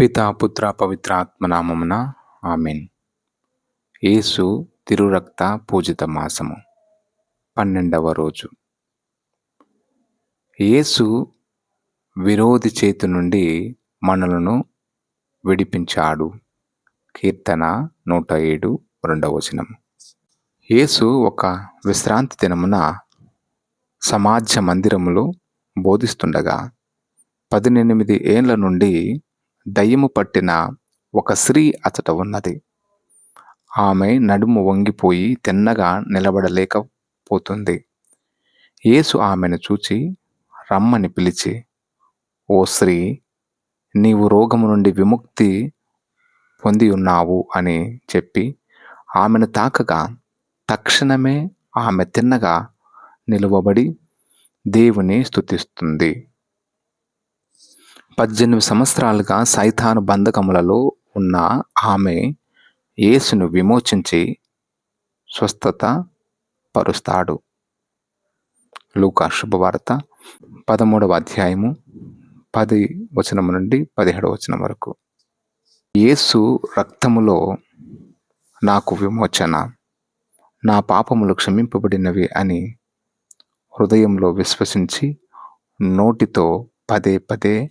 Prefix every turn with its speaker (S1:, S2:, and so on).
S1: పితా పుత్ర పవిత్రాత్మ నామమున ఆమెన్. యేసు తిరురక్త పూజిత మాసము పన్నెండవ రోజు. యేసు విరోధి చేతి నుండి మనలను విడిపించాడు. కీర్తన నూట ఏడు రెండవ వచనం యేసు ఒక విశ్రాంతి దినమున సమాజ మందిరములో బోధిస్తుండగా పద్దెనిమిది ఏండ్ల నుండి దయ్యము పట్టిన ఒక స్త్రీ అతట ఉన్నది. ఆమె నడుము వంగిపోయి తిన్నగా నిలబడలేకపోతుంది. యేసు ఆమెను చూచి రమ్మని పిలిచి ఓ స్త్రీ నీవు రోగము నుండి విముక్తి పొంది ఉన్నావు అని చెప్పి ఆమెను తాకగా తక్షణమే ఆమె తిన్నగా నిలువబడి దేవుని స్థుతిస్తుంది పద్దెనిమిది సంవత్సరాలుగా సైతాను బంధకములలో ఉన్న ఆమె యేసును విమోచించి స్వస్థత పరుస్తాడు. లూకా శుభవార్త పదమూడవ అధ్యాయము పది వచనం నుండి పదిహేడవ వచనం వరకు. యేసు రక్తములో నాకు విమోచన నా పాపములు క్షమింపబడినవి అని హృదయంలో విశ్వసించి నోటితో పదే పదే